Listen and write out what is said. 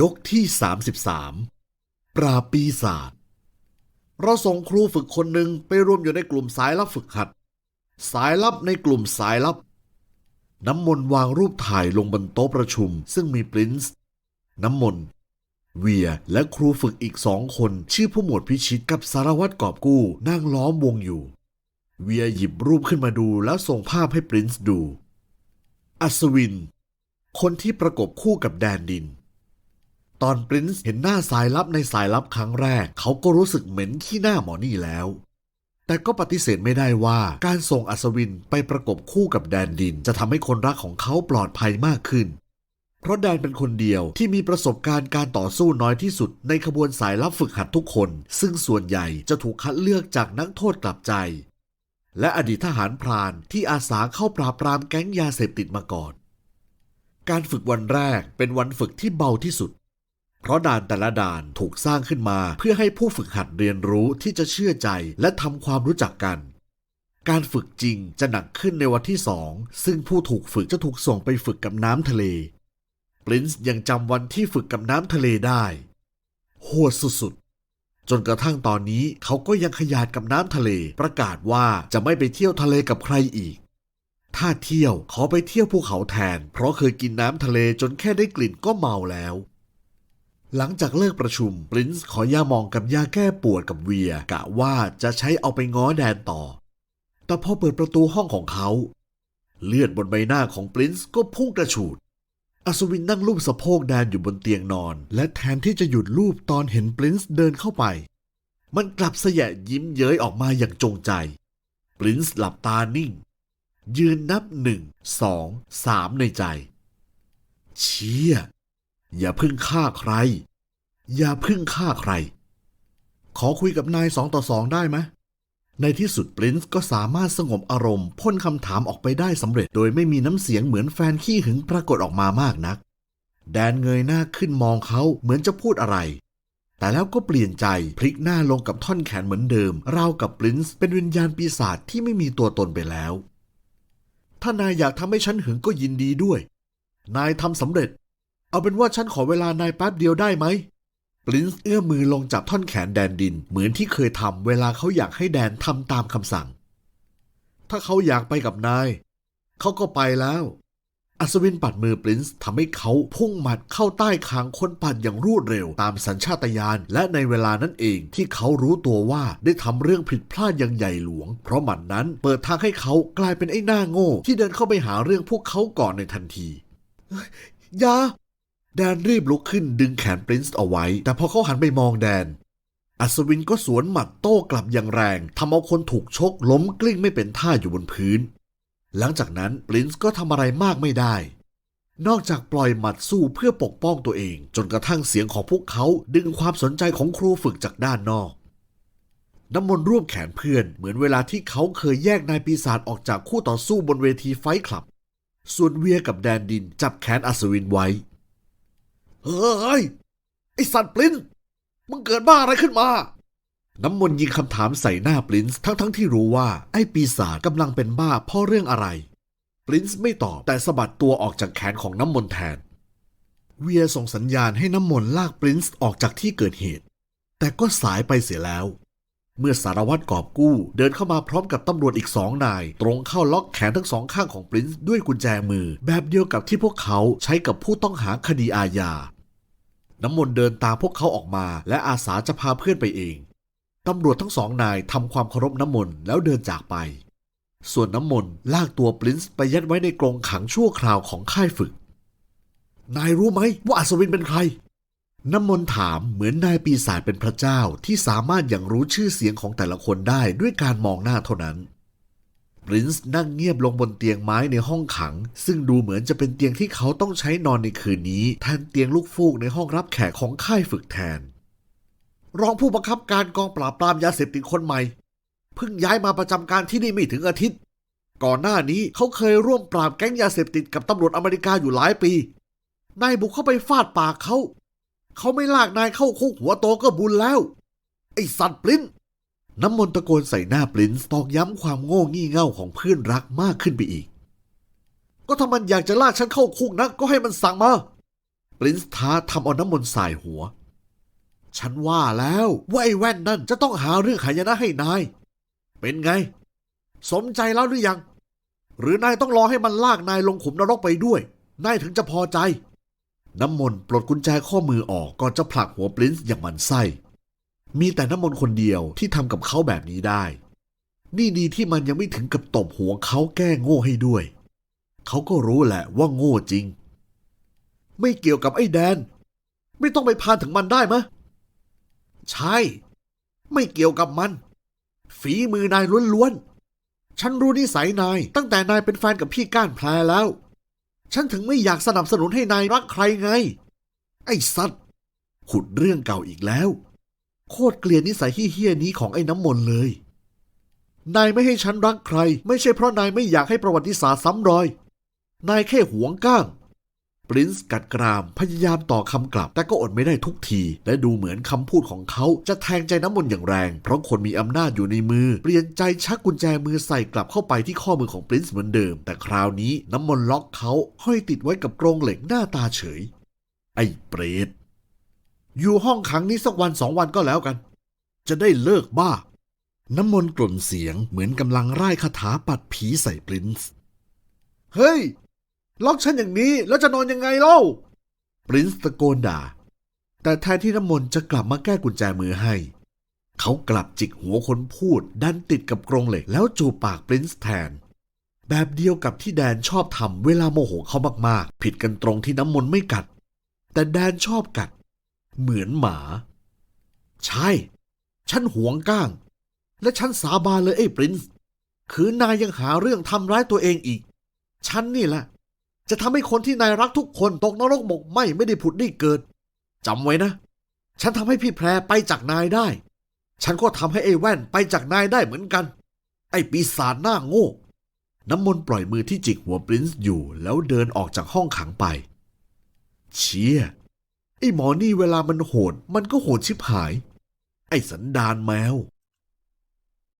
ยกที่ 33 ปราปีศาจเราส่งครูฝึกคนหนึ่งไปรวมอยู่ในกลุ่มสายลับฝึกหัด สายลับในกลุ่มสายลับ น้ำมนต์วางรูปถ่ายลงบนโต๊ะประชุม ซึ่งมีปรินซ์น้ำมนต์เวียและครูฝึกอีกสองคน ชื่อผู้หมวดพิชิตกับสารวัตรกอบกู้นั่งล้อมวงอยู่ เวียหยิบรูปขึ้นมาดูแล้วส่งภาพให้ปรินซ์ดู อัศวิน คนที่ประกบคู่กับแดนดิน ตอนปรินซ์เห็นหน้าสายลับในสายลับครั้งแรก เขาก็รู้สึกเหม็นขี้หน้าหมอนี่แล้ว แต่ก็ปฏิเสธไม่ได้ว่าการส่งอัศวินไปประกบคู่กับแดนดิน จะทำให้คนรักของเขาปลอดภัยมากขึ้น เพราะแดนเป็นคนเดียวที่มีประสบการณ์การต่อสู้น้อยที่สุดในขบวนสายลับฝึกหัดทุกคน ซึ่งส่วนใหญ่จะถูกคัดเลือกจากนักโทษกลับใจ และอดีตทหารพรานที่อาสาเข้าปราบปรามแก๊งยาเสพติดมาก่อน การฝึกวันแรกเป็นวันฝึกที่เบาที่สุด เพราะด่านแต่ละด่านถูกสร้างขึ้นมา เพื่อให้ผู้ฝึกหัดเรียนรู้ที่จะเชื่อใจและทำความรู้จักกัน การฝึกจริงจะหนักขึ้นในวันที่สองซึ่งผู้ถูกฝึกจะถูกส่งไปฝึกกับน้ำทะเลปรินซ์ยังจำวันที่ฝึกกับน้ำทะเลได้โหดสุดๆ จนกระทั่งตอนนี้เขาก็ยังขยาดกับน้ำทะเลประกาศว่าจะไม่ไปเที่ยวทะเลกับใครอีก ถ้าเที่ยวขอไปเที่ยวภูเขาแทน เพราะเคยกินน้ำทะเลจนแค่ได้กลิ่นก็เมาแล้ว หลังจากเลิกประชุมปรินซ์ขอยาหมองกับยาแก้ปวดกับเวียกะว่าจะใช้เอาไปง้อแดนต่อ แต่พอเปิดประตูห้องของเขา เลือดบนใบหน้าของปรินซ์ก็พุ่งกระฉูด อัศวินนั่งลูบสะโพกแดนอยู่บนเตียงนอน และแทนที่จะหยุดลูบตอนเห็นปรินซ์เดินเข้าไป มันกลับเสยะยิ้มเย้ยออกมาอย่างจงใจ ปรินซ์หลับตานิ่ง ยืนนับหนึ่งสองสามในใจ เชี่ย อย่าพึ่งฆ่าใคร อย่าพึ่งฆ่าใคร ขอคุยกับนายสองต่อสองได้ไหมในที่สุดปรินซ์ก็สามารถสงบอารมณ์พ่นคำถามออกไปได้สำเร็จ โดยไม่มีน้ำเสียงเหมือนแฟนขี้หึงปรากฏออกมามากนัก แดนเงยหน้าขึ้นมองเขาเหมือนจะพูดอะไร แต่แล้วก็เปลี่ยนใจพลิกหน้าลงกับท่อนแขนเหมือนเดิม ราวกับปรินซ์เป็นวิญญาณปีศาจที่ไม่มีตัวตนไปแล้ว ถ้านายอยากทำให้ฉันหึงก็ยินดีด้วย นายทำสำเร็จ เอาเป็นว่าฉันขอเวลานายแป๊บเดียวได้ไหมปรินซ์เอื้อมมือลงจับท่อนแขนแดนดินเหมือนที่เคยทำเวลาเขาอยากให้แดนทำตามคำสั่ง ถ้าเขาอยากไปกับนาย เขาก็ไปแล้ว อัศวินปัดมือปรินซ์ทำให้เขาพุ่งหมัดเข้าใต้คางคนปัดอย่างรวดเร็วตามสัญชาตญาณและในเวลานั้นเองที่เขารู้ตัวว่าได้ทำเรื่องผิดพลาดอย่างใหญ่หลวง เพราะหมัดนั้นเปิดทางให้เขากลายเป็นไอ้หน้าโง่ ที่เดินเข้าไปหาเรื่องพวกเขาก่อนในทันทียอย่า แดนรีบลุกขึ้นดึงแขนปรินซ์เอาไว้ แต่พอเขาหันไปมองแดน อัศวินก็สวนหมัดโต้กลับอย่างแรงทำเอาคนถูกชกล้มกลิ้งไม่เป็นท่าอยู่บนพื้น หลังจากนั้นปรินซ์ก็ทำอะไรมากไม่ได้ นอกจากปล่อยหมัดสู้เพื่อปกป้องตัวเอง จนกระทั่งเสียงของพวกเขาดึงความสนใจของครูฝึกจากด้านนอก น้ำมนต์ร่วมแขนเพื่อน เหมือนเวลาที่เขาเคยแยกนายปีศาจออกจากคู่ต่อสู้บนเวทีไฟคลับ ส่วนเวียกับแดนดินจับแขนอัศวินไว้ เฮ้ย ไอสัตว์ปลินซ์มึงเกิดบ้าอะไรขึ้นมา น้ำมนต์ยิงคำถามใส่หน้าปรินส์ทั้งทั้งๆที่รู้ว่าไอ้ปีศาจกำลังเป็นบ้าเพราะเรื่องอะไรปรินส์ไม่ตอบแต่สะบัดตัวออกจากแขนของน้ำมนต์แทน เวียส่งสัญญาณให้น้ำมนต์ลากปรินส์ออกจากที่เกิดเหตุ แต่ก็สายไปเสียแล้ว เมื่อสารวัตรกอบกู้เดินเข้ามาพร้อมกับตำรวจอีกสองนาย ตรงเข้าล็อกแขนทั้งสองข้างของปรินซ์ด้วยกุญแจมือ แบบเดียวกับที่พวกเขาใช้กับผู้ต้องหาคดีอาญา น้ำมนต์เดินตามพวกเขาออกมา และอาสาจะพาเพื่อนไปเอง ตำรวจทั้งสองนายทำความเคารพน้ำมนต์แล้วเดินจากไป ส่วนน้ำมนต์ลากตัวปรินซ์ไปยัดไว้ในกรงขังชั่วคราวของค่ายฝึก นายรู้ไหมว่าอัศวินเป็นใคร น้ำมนต์ถามเหมือนนายปีศาจเป็นพระเจ้าที่สามารถอย่างรู้ชื่อเสียงของแต่ละคนได้ด้วยการมองหน้าเท่านั้นปรินซ์นั่งเงียบลงบนเตียงไม้ในห้องขัง ซึ่งดูเหมือนจะเป็นเตียงที่เขาต้องใช้นอนในคืนนี้ แทนเตียงลูกฟูกในห้องรับแขกของค่ายฝึกแทน รองผู้บังคับการกองปราบปรามยาเสพติดคนใหม่เพิ่งย้ายมาประจำการที่นี่ไม่ถึงอาทิตย์ ก่อนหน้านี้เขาเคยร่วมปราบแก๊งยาเสพติดกับตำรวจอเมริกาอยู่หลายปีนายบุกเข้าไปฟาดปากเขา เขาไม่ลากนายเข้าคุกหัวโตก็บุญแล้ว ไอ้สัตว์ปลิ้น น้ำมนต์ตะโกนใส่หน้าปรินตอกย้ำความโง่งี่เง่าของเพื่อนรักมากขึ้นไปอีก ก็ถ้ามันอยากจะลากฉันเข้าคุกนักก็ให้มันสั่งมาปปรินท้าทำเอาน้ำมนต์สายหัว ฉันว่าแล้วว่าไอ้แว่นนั่นจะต้องหาเรื่องหายนะให้นาย เป็นไง สมใจแล้วหรือยัง หรือนายต้องรอให้มันลากนายลงขุมนรกไปด้วย นายถึงจะพอใจ น้ำมนต์ปลดกุญแจข้อมือออกก่อนจะผลักหัวปรินซ์อย่างมันไส้ มีแต่น้ำมนต์คนเดียวที่ทำกับเขาแบบนี้ได้ นี่ดีที่มันยังไม่ถึงกับตบหัวเขาแก้โง่ให้ด้วย เขาก็รู้แหละว่าโง่จริง ไม่เกี่ยวกับไอ้แดน ไม่ต้องไปพานถึงมันได้มะ ใช่ ไม่เกี่ยวกับมัน ฝีมือนายล้วนๆ ฉันรู้นิสัยนายตั้งแต่นายเป็นแฟนกับพี่ก้านแพรแล้ว ฉันถึงไม่อยากสนับสนุนให้นายรักใครไง ไอ้สัตว์ขุดเรื่องเก่าอีกแล้ว โคตรเกลียดนิสัยเฮี้ยนี้ของไอ้น้ำมนต์เลย นายไม่ให้ฉันรักใคร ไม่ใช่เพราะนายไม่อยากให้ประวัติศาสตร์ซ้ำรอย นายแค่หวงก้าง ปรินซ์กัดกราม พยายามต่อคำกลับ แต่ก็อดไม่ได้ทุกที และดูเหมือนคำพูดของเขาจะแทงใจน้ำมนต์อย่างแรง เพราะคนมีอำนาจอยู่ในมือ เปลี่ยนใจชักกุญแจมือใส่กลับเข้าไปที่ข้อมือของปรินซ์เหมือนเดิม แต่คราวนี้น้ำมนต์ล็อกเขาห้อยติดไว้กับกรงเหล็กหน้าตาเฉย ไอ้เปรตอยู่ห้องขังนี้สักวันสองวันก็แล้วกัน จะได้เลิกบ้า น้ำมนต์กล่นเสียงเหมือนกำลังไร่ายคาถาปัดผีใส่ปรินซ์เฮ้ย ล็อกฉันอย่างนี้แล้วจะนอนยังไงเล่าปรินซ์ตะโกนด่า แต่แทนที่น้ำมนต์จะกลับมาแก้กุญแจมือให้ เขากลับจิกหัวคนพูดดันติดกับกรงเหล็กแล้วจูบปากปรินซ์แทน แบบเดียวกับที่แดนชอบทำเวลาโมโหเขามากๆ ผิดกันตรงที่น้ำมนต์ไม่กัด แต่แดนชอบกัด เหมือนหมา ใช่ ฉันหวงก้าง และฉันสาบานเลยไอ้ปรินซ์คือนายยังหาเรื่องทำร้ายตัวเองอีก ฉันนี่แหละ จะทำให้คนที่นายรักทุกคนตกนรกหมกไหมไม่ได้ผุดได้เกิดจำไว้นะ ฉันทำให้พี่แพรไปจากนายได้ ฉันก็ทำให้ไอ้แว่นไปจากนายได้เหมือนกัน ไอ้ปีศาจหน้าโง่ น้ำมนต์ปล่อยมือที่จิกหัวปรินซ์อยู่แล้วเดินออกจากห้องขังไป เชี่ย ไอ้หมอนี่เวลามันโหด มันก็โหดชิบหาย ไอ้สันดานแมว